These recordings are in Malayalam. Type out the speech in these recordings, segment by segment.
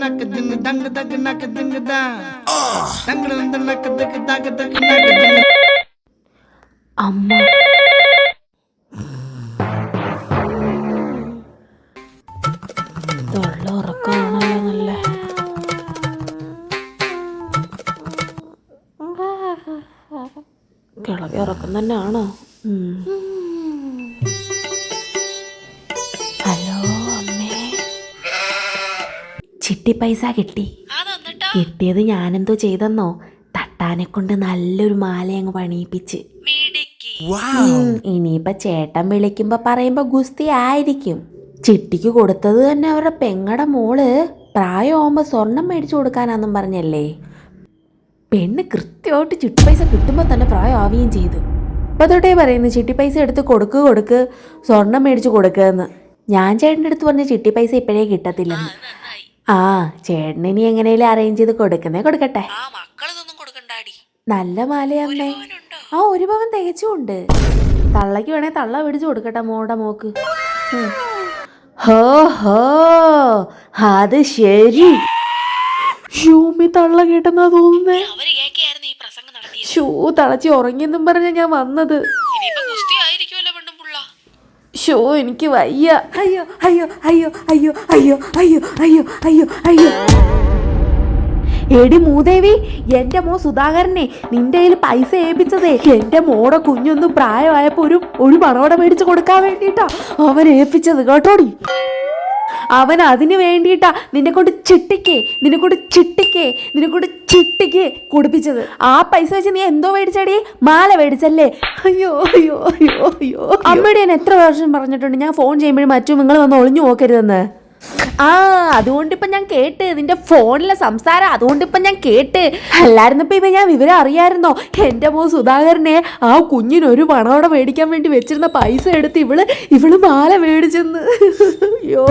നക്ക് ദിങ് ദങ് ദഗ് നക്ക് ദിങ് ദാ ദങ് ദങ് നക്ക് ദഗ് ദഗ് ദങ് നക്ക് ദിങ് അമ്മ തൊള്ള ഉറക്കമാണല്ലോ നല്ല കിളവി ഉറക്കം തന്നെയാണോ ഉം. ചിട്ടി പൈസ കിട്ടി കിട്ടിയത് ഞാനെന്തോ ചെയ്തെന്നോ? തട്ടാനെ കൊണ്ട് നല്ലൊരു മാല അങ്ങ് പണിയിപ്പിച്ച് ഇനിയിപ്പൊ ചേട്ടൻ വിളിക്കുമ്പോ പറയുമ്പോ ഗുസ്തി ആയിരിക്കും. ചിട്ടിക്ക് കൊടുത്തത് തന്നെ അവരുടെ പെങ്ങടെ മോൾ. പ്രായമാകുമ്പോ സ്വർണം മേടിച്ചു കൊടുക്കാനാന്നും പറഞ്ഞല്ലേ? പെണ്ണ് കൃത്യമായിട്ട് ചിട്ടി പൈസ കിട്ടുമ്പോൾ തന്നെ പ്രായമാവുകയും ചെയ്തു. അപ്പൊ തൊട്ടേ പറയുന്നു ചിട്ടി പൈസ എടുത്ത് കൊടുക്ക് കൊടുക്ക്. സ്വർണം മേടിച്ചു കൊടുക്കുക എന്ന്. ഞാൻ ചേട്ടന്റെ അടുത്ത് പറഞ്ഞ ചിട്ടി പൈസ ഇപ്പോഴേ കിട്ടത്തില്ലെന്ന്. ആ ചേട്ടൻ ഇനി എങ്ങനെയും അറേഞ്ച് ചെയ്ത് കൊടുക്കുന്നേ കൊടുക്കട്ടെ. ആ മക്കളിതൊന്നും കൊടുക്കണ്ടാടി. നല്ല മാലയമ്മേ ആ ഒരു ഭവൻ തികച്ചുണ്ട് തള്ളക്ക് വേണേ തള്ള പിടിച്ചു കൊടുക്കട്ടെ മോടെ മോക്ക്. ഉം. ഹോ ഹോ അത് ശരി. ഷൂമി തള്ള കേട്ടെന്നാ തോന്നുന്നേ. അവർ ഈ പ്രസംഗം നടത്തിയത്. ഷൂ തളച്ചി ഉറങ്ങിയെന്നും പറഞ്ഞ ഞാൻ വന്നത് ഇനിയിപ്പൊ ഗുസ്തി ആയിരിക്കുമല്ലോ പെണ്ണും പുള്ള ഷോ എനിക്ക് വയ്യ. അയ്യോ അയ്യോ അയ്യോ അയ്യോ അയ്യോ അയ്യോ അയ്യോ അയ്യോ അയ്യോ. എടി മൂദേവി എന്റെ മോ സുധാകരനെ നിന്റെ കയ്യിൽ പൈസ ഏൽപ്പിച്ചതേ. എന്റെ മോടെ കുഞ്ഞൊന്ന് പ്രായമായപ്പോ ഒരു ഒരു പറവട മേടിച്ച് കൊടുക്കാൻ വേണ്ടിട്ടാ അവൻ ഏൽപ്പിച്ചത് കേട്ടോടി. അവൻ അതിന് വേണ്ടിയിട്ടാ നിന്നെ കൊണ്ട് ചിട്ടിക്കേ നിന്നെ കൊണ്ട് ചിട്ടിക്കേ നിന്നെ കൊണ്ട് ചിട്ടിക്ക് കുടിപ്പിച്ചത്. ആ പൈസ വെച്ച് നീ എന്തോ മേടിച്ചടി? മാല മേടിച്ചല്ലേ? അയ്യോ അയ്യോ അയ്യോ അയ്യോ. അമ്മയുടെ ഞാൻ എത്ര പ്രാവശ്യം പറഞ്ഞിട്ടുണ്ട്? ഞാൻ ഫോൺ ചെയ്യുമ്പോഴും മറ്റും നിങ്ങൾ വന്ന് ഒളിഞ്ഞു നോക്കരുതെന്ന് ആ അതുകൊണ്ട് അതുകൊണ്ടിപ്പം ഞാൻ കേട്ട് നിന്റെ ഫോണിലെ സംസാരം അതുകൊണ്ട് അതുകൊണ്ടിപ്പം ഞാൻ കേട്ട്. അല്ലായിരുന്നപ്പോ ഇപ്പൊ ഞാൻ വിവരം അറിയായിരുന്നോ? എന്റെ മോ സുധാകരനെ ആ കുഞ്ഞിന് ഒരു പണോടെ മേടിക്കാൻ വേണ്ടി വെച്ചിരുന്ന പൈസ എടുത്ത് ഇവൾ ഇവൾ മാല മേടിച്ചെന്ന്. അയ്യോ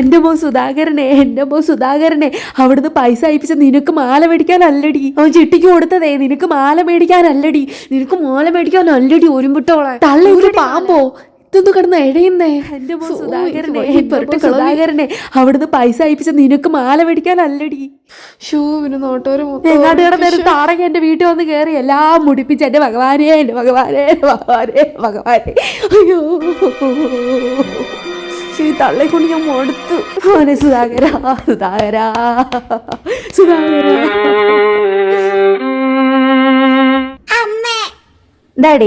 എന്റെ മോ സുധാകരനെ എന്റെ മോ സുധാകരനെ അവിടുന്ന് പൈസ അയപ്പിച്ച നിനക്ക് മാല മേടിക്കാൻ അല്ലടി അവൻ ചിട്ടിക്ക് കൊടുത്തതേ നിനക്ക് മാല മേടിക്കാൻ അല്ലടി നിനക്ക് മാല മേടിക്കാൻ മേടിക്കാനല്ലടി ഒരുമ്പിട്ടോളാം. തള്ളി ഒരു പാമ്പോ? ഇതൊന്നും കിടന്ന് എഴയുന്നേ? സുധാകരനെ സുധാകരനെ അവിടുന്ന് പൈസ അയപ്പിച്ച നിനക്ക് മാല മേടിക്കാനല്ലടി. ഷൂ പിന്നെ നോട്ടോര് എങ്ങാട്ട് കിടന്നൊരു താറക എന്റെ വീട്ടിൽ വന്ന് കയറി എല്ലാം മുടിപ്പിച്ച് എന്റെ ഭഗവാനേ എന്റെ ഭഗവാനേ ഭഗവാനേ ഭഗവാനെ. അയ്യോ. ഈ തള്ളെ കൊണ്ട് ഞാൻ മടുത്തു. മോനെ സുധാകര സുധാകര സുധാകര. പോകുന്നില്ലേ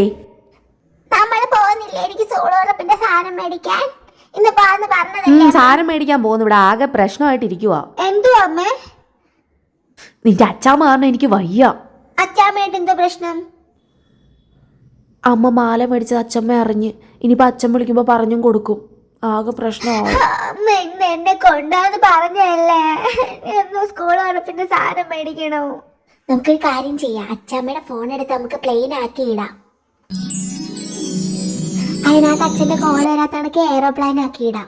എനിക്ക് സോളോറപ്പിന്റെ സാധനം മേടിക്കാൻ? ഇന്ന് പാന്ന് പറഞ്ഞതല്ലേ സാധനം മേടിക്കാൻ പോകുന്നു. ഇവിടെ ആകെ പ്രശ്നമായിട്ട് പ്രശ്നമായിട്ടിരിക്കുവാ. എന്തു അമ്മേ? നിന്റെ അച്ചാമ്മ കാരണം എനിക്ക് വയ്യ. അച്ചാമ്മയായിട്ട് എന്തോ പ്രശ്നം? അമ്മ മാല മേടിച്ചത് അച്ഛമ്മ അറിഞ്ഞ്. ഇനിയിപ്പൊ അച്ഛൻ വിളിക്കുമ്പോ പറഞ്ഞും കൊടുക്കും. ആകെ പ്രശ്നമാണ് ഇന്ന് എന്നെ കൊണ്ടാന്ന് പറഞ്ഞല്ലേ സ്കൂൾ ഉറപ്പിന്റെ സാധനം മേടിക്കണോ? നമുക്കൊരു കാര്യം ചെയ്യാം. അച്ചാമ്മയുടെ ഫോൺ എടുത്ത് നമുക്ക് പ്ലെയിൻ ആക്കി ഇടാം. അതിനകത്ത് അച്ഛന്റെ കോൾ വരാത്ത കണക്ക് ആക്കിയിടാം. ആക്കി ഇടാം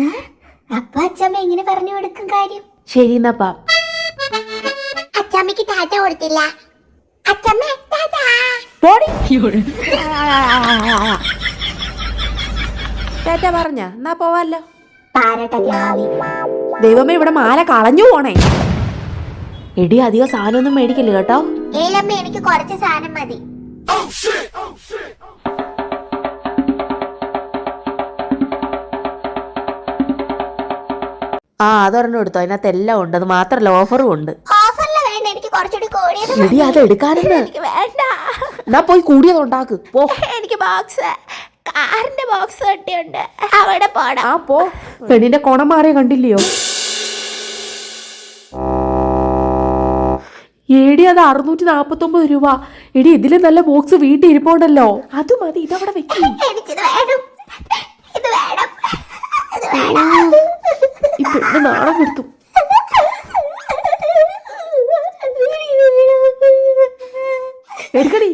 ഏ? അപ്പൊ അച്ഛമ്മ എങ്ങനെ പറഞ്ഞു കൊടുക്കും കാര്യം. ശരി എന്നപ്പാ അച്ഛമ്മക്ക് ടാറ്റ കൊടുത്തില്ല. അച്ഛമ്മ ടാറ്റാ. പറഞ്ഞ എന്നാ പോവാല്ലോ. ദൈവമേ ഇവിടെ മാല കളഞ്ഞു പോണേ. എടി അധികം സാധനമൊന്നും മേടിക്കില്ല കേട്ടോ. ഏലമ്മ എനിക്ക് കുറച്ച് സാധനം മതി. ആ അതൊരെണ്ണം എടുത്തോ. അതിനകത്ത് എല്ലാം ഉണ്ട്. അത് മാത്രല്ല ഓഫറും ഉണ്ട്. എടി അത് എടുക്കാനെന്ന് എന്നാ പോയി കൂടിയത് ഉണ്ടാക്ക്. പോ. എനിക്ക് ബോക്സ് കാറിന്റെ ബോക്സ് കെട്ടിയുണ്ട്. അവിടെ പോണം. ആ പോ. പെണ്ണിന്റെ കൊണം മാറിയ കണ്ടില്ലയോ? എടി അത് അറുന്നൂറ്റി നാപ്പത്തൊമ്പത് രൂപ. എടി ഇതിൽ നല്ല ബോക്സ് വീട്ടിൽ ഇരിപ്പുണ്ടല്ലോ. അത് മതി ഇതവിടെ വെക്കും. ഈ പെണ്ണ് നാണം കൊടുത്തു എടുക്കടി.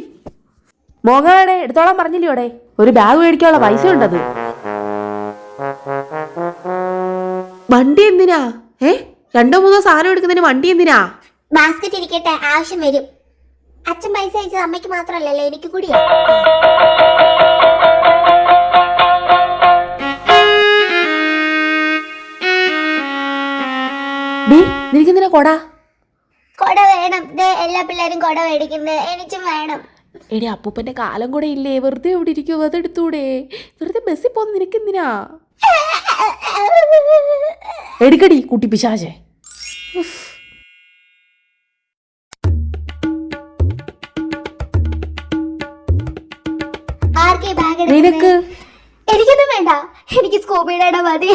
മോങ്ങാടെ എടുത്തോളാൻ പറഞ്ഞില്ലയോടെ ഒരു ബാഗ് മേടിക്കാനുള്ള പൈസ ഉണ്ടത്. വണ്ടി എന്തിനാ? ഏ? രണ്ടോ മൂന്നോ സാധനം എടുക്കുന്നതിന് വണ്ടി എന്തിനാ? ബാസ്ക്കറ്റ് ഇരിക്കട്ടെ ആവശ്യം വരും. അച്ഛൻ പൈസ അയച്ചത് അമ്മയ്ക്ക് മാത്രമല്ലല്ലോ എനിക്ക് കൂടിയാ? നിനക്കെന്തിനാ കൊട? കൊട വേണം. ദേ എല്ലാ പിള്ളേരും കൊട മേടിക്കുന്നത് എനിക്കും വേണം. എടി അപ്പൂപ്പന്റെ കാലം കൂടെ ഇല്ലേ? വെറുതെ എവിടെ ഇരിക്കുവോ? അതെടുത്തൂടെ വെറുതെ ബസ്സിൽ പോന്ന് നിനക്കെന്തിനാ? എടുക്കടി കുട്ടി പിശാചേ. നിനക്ക് എനിക്കൊന്നും വേണ്ട. എനിക്ക് സ്കൂബിയുടെ മതി.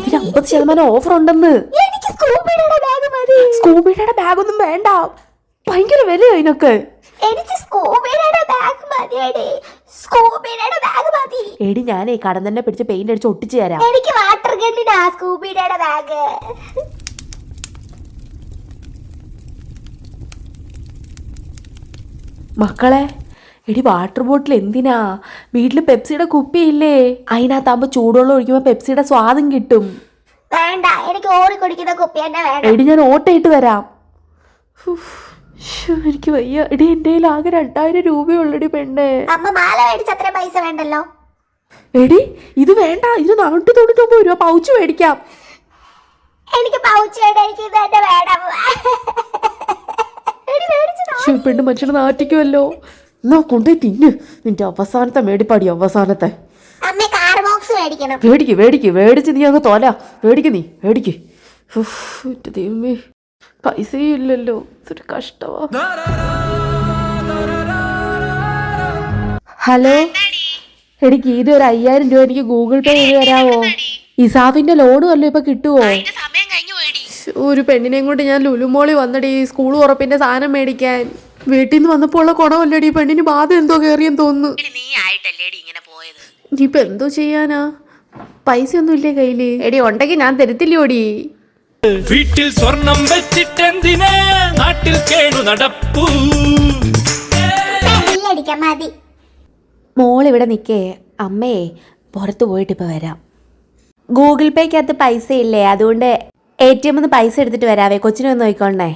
ഇതിന് അമ്പത് ശതമാനം ഓഫർ ഉണ്ടെന്ന്. എനിക്ക് സ്കൂബിയുടെ ബാഗ് മതി. സ്കൂബിയുടെ ബാഗ് ഒന്നും വേണ്ട. ഭയങ്കര വില അതിനൊക്കെ എനിക്ക് സ്കൂബിയുടെ ബാഗ് മതിയടി സ്കൂബിയുടെ ബാഗ് മതി. എടി ഞാനേ കടം തന്നെ പിടിച്ച് പെയിന്റ് അടിച്ച് ഒട്ടിച്ചു തരാം. എനിക്ക് വാട്ടർ ഗണ്ണിനാ സ്കൂബിയുടെ ബാഗ് മക്കളെ എടി വാട്ടർ ബോട്ടിൽ എന്തിനാ? വീട്ടിൽ പെപ്സിയുടെ കുപ്പിയില്ലേ? അതിനകത്താകുമ്പോ ചൂടുവെള്ളം ഒഴിക്കുമ്പോ പെപ്സിയുടെ സ്വാദം കിട്ടും. വേണ്ട എനിക്ക് ഓറി കുടിക്കുന്ന കുപ്പി തന്നെ വേണം. എടി ഞാൻ ഓട്ടയിട്ട് വരാം. എനിക്ക് വയ്യ. എടി എന്റെ കയ്യിൽ ആകെ രണ്ടായിരം രൂപയുള്ളടി പെണ്ണേ. അമ്മ മാല മേടിച്ച് അത്ര പൈസ വേണ്ടല്ലോ? എടി ഇത് വേണ്ട. ഇത് നാനൂറ്റി തൊണ്ണൂറ്റൊമ്പത് രൂപ. പൗച്ച് മേടിക്കാം. എനിക്ക് പൗച്ച് വേണ്ട എനിക്ക് ഇത് തന്നെ വേണം. എടി മേടിച്ചോ പെണ്ണ് മനുഷ്യനെ നാറ്റിക്കുമല്ലോ എന്നാ കൊണ്ടേ തിന്ന്. നിന്റെ അവസാനത്തെ മേടിപ്പാടി അവസാനത്തെ. മേടിക്ക് മേടിക്ക്. മേടിച്ച് നീ അങ്ങ് തോല. മേടിക്ക് നീ മേടിക്ക്. ഉഫ്, ദൈവമേ. പൈസയും ഇല്ലല്ലോ. ഇതൊരു കഷ്ടമാ ഹലോ? എനിക്ക് ഇത് ഒരു അയ്യായിരം രൂപ എനിക്ക് ഗൂഗിൾ പേ ചെയ്ത് തരാവോ? ഇസാഫിന്റെ ലോണും അല്ലോ ഇപ്പൊ കിട്ടുവോ? ഒരു പെണ്ണിനെയും കൊണ്ട് ഞാൻ ലുലുമോളി വന്നടി. സ്കൂൾ ഉറപ്പിന്റെ സാധനം മേടിക്കാൻ. വീട്ടിൽ നിന്ന് വന്നപ്പോൾ ഉള്ള കുണമല്ലടി പെണ്ണിന് ബാധ എന്തോ കയറിയെന്ന് തോന്നുന്നു. ഇപ്പൊ നീ ആയിട്ടല്ലേടി ഇങ്ങനെ പോയത്? ഇനിയിപ്പോ എന്തോ ചെയ്യാനാ? പൈസ ഒന്നും ഇല്ലേ കയ്യിൽ? എടി ഉണ്ടെങ്കിൽ ഞാൻ തരത്തില്ലോടി. വീട്ടിൽ സ്വർണം വെച്ചിട്ടെന്തിന് നാട്ടിൽ കേണു നടപ്പൂ. മതി. ഇവിടെ നിൽക്കേ അമ്മയെ പുറത്ത് പോയിട്ട് ഇപ്പോൾ വരാം. ഗൂഗിൾ പേക്കകത്ത് പൈസ ഇല്ലേ അതുകൊണ്ട് എ ടി എമ്മിൽ നിന്ന് പൈസ എടുത്തിട്ട് വരാവേ. കൊച്ചിനെ ഒന്ന് നോക്കിക്കോണ്ടേ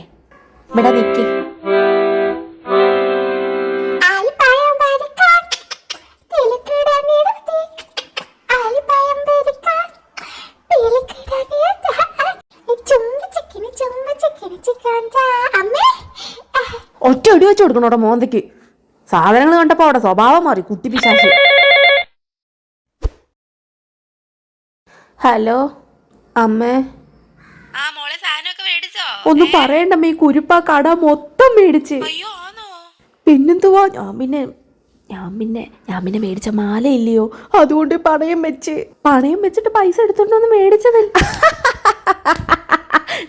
ഇവിടെ നിൽക്കി ഒറ്റ ഒടി വെച്ച് കൊടുക്കണം അവിടെ മോന്തയ്ക്ക്. സാധനങ്ങൾ കണ്ടപ്പോൾ അവിടെ സ്വഭാവം മാറി കുട്ടി പിശാശി. ഹലോ അമ്മേ. ഒന്നും പറയണ്ടമ്മ ഈ കുരുപ്പ കട മൊത്തം മേടിച്ച്. പിന്നെന്തുവാ? ഞാൻ പിന്നെ ഞാൻ പിന്നെ ഞാൻ പിന്നെ മേടിച്ച മാല ഇല്ലയോ അതുകൊണ്ട് പണയം വെച്ച്. പണയം വെച്ചിട്ട് പൈസ എടുത്തോണ്ടൊന്ന് മേടിച്ചതല്ല.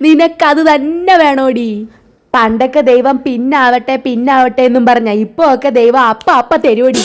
നിനക്കത് തന്നെ വേണോടി. പണ്ടൊക്കെ ദൈവം പിന്നാവട്ടെ പിന്നാവട്ടെ എന്നും പറഞ്ഞ ഇപ്പൊ ഒക്കെ ദൈവം അപ്പ അപ്പ തരുവടി.